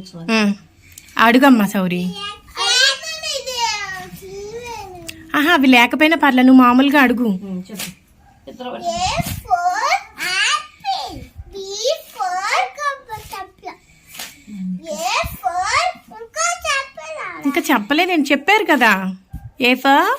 కూర్చోవాలి. అడుగమ్మా సౌరి. ఆహా అవి లేకపోయినా పర్లే నువ్వు మామూలుగా అడుగు. ఇంకా చెప్పలే నేను చెప్పారు కదా. A for?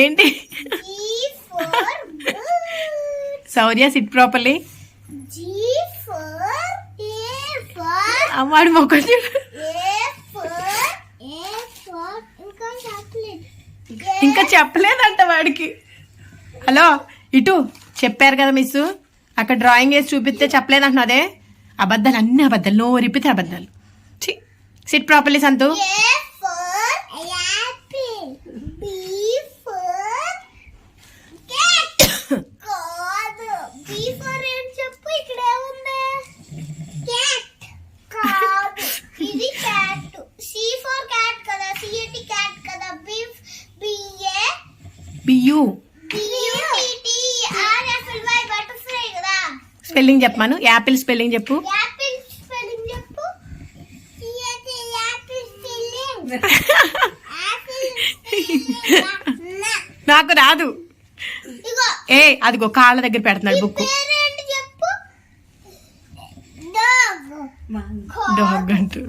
ఏంటి? సౌర్య సిట్ ప్రాపర్లీ అమ్మాడు మొక్కలు మొక్క ఇంకా ఇంకా చెప్పలేదంట వాడికి. హలో ఇటు చెప్పారు కదా మిస్ అక్కడ డ్రాయింగ్ వేసి చూపిస్తే చెప్పలేదంటున్నా అదే? అబద్ధాలు అన్ని అబద్ధాలు నో రిపితే అబద్ధాలు. Sit properly Santu. Apple spelling apple spelling నాకు రాదు. ఏ అదిగో కాళ్ళ దగ్గర పెడుతున్నాడు బుక్ చెప్పు? డాగ్ అంటూ.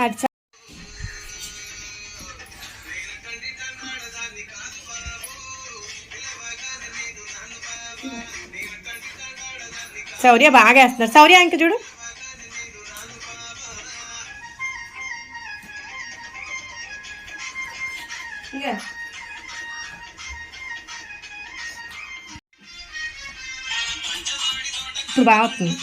అచ్చా. శౌర్య బాగా వేస్తున్నారు శౌర్య ఇంక. చూడు ఇప్పుడు బాగా వస్తుంది.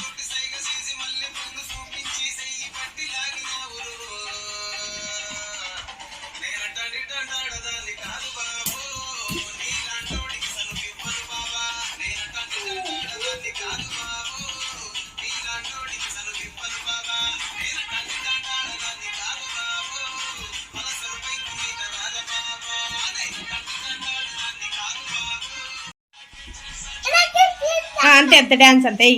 ఎంత డ్యాన్స్ అంతే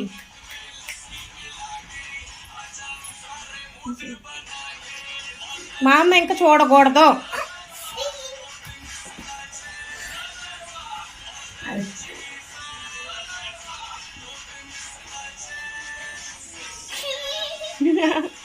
మా అమ్మ ఇంకా చూడకూడదు Yeah.